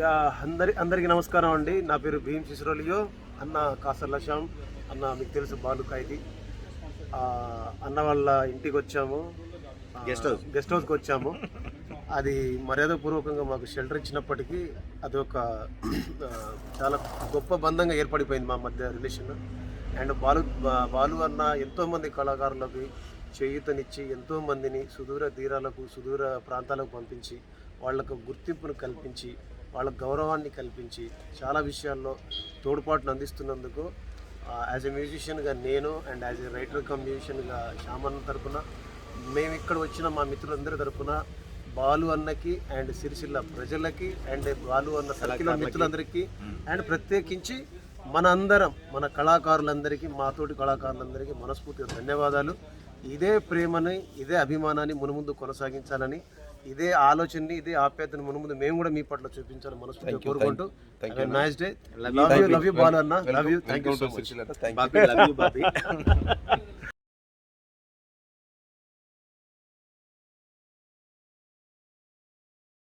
Yeah అందరి అందరికీ నమస్కారం అండి. నా పేరు భీమ్ సిసరోలియో అన్న కాసర్ల శ్యామ్ అన్న మీకు తెలుసు బాలు ఖైదీ. అన్న వాళ్ళ ఇంటికి వచ్చాము. Guest house. గెస్ట్ హౌస్కి వచ్చాము. అది మర్యాదపూర్వకంగా మాకు షెల్టర్ ఇచ్చినప్పటికీ అది ఒక చాలా గొప్ప బంధంగా ఏర్పడిపోయింది మా మధ్య రిలేషన్ అండ్ బాలు బాలు అన్న ఎంతోమంది కళాకారులకు చేయూతనిచ్చి ఎంతోమందిని సుదూర తీరాలకు సుదూర ప్రాంతాలకు పంపించి వాళ్ళకు గుర్తింపును కల్పించి వాళ్ళ గౌరవాన్ని కల్పించి చాలా విషయాల్లో తోడ్పాటును అందిస్తున్నందుకు యాజ్ ఎ మ్యూజిషియన్గా నేను and as a writer cum మ్యూజిషియన్గా Shyamanna తరపున మేము ఇక్కడ వచ్చిన మా మిత్రులందరి తరపున బాలు అన్నకి అండ్ సిరిసిల్ల ప్రజలకి అండ్ బాలు అన్న సర్కిల్ మిత్రులందరికీ అండ్ ప్రత్యేకించి మన అందరం మన కళాకారులందరికీ మాతోటి కళాకారులందరికీ మనస్ఫూర్తిగా ధన్యవాదాలు. ఇదే ప్రేమని ఇదే అభిమానాన్ని మునుముందు కొనసాగించాలని ఇదే ఆలోచనని ఇదే ఆప్యాయతని మునుముందు మేము కూడా మీ పట్ల చూపించాలని మనస్ఫూర్తిగా కోరుకుంటూ nice day love you love you Balu అన్న. Love you thank you so much.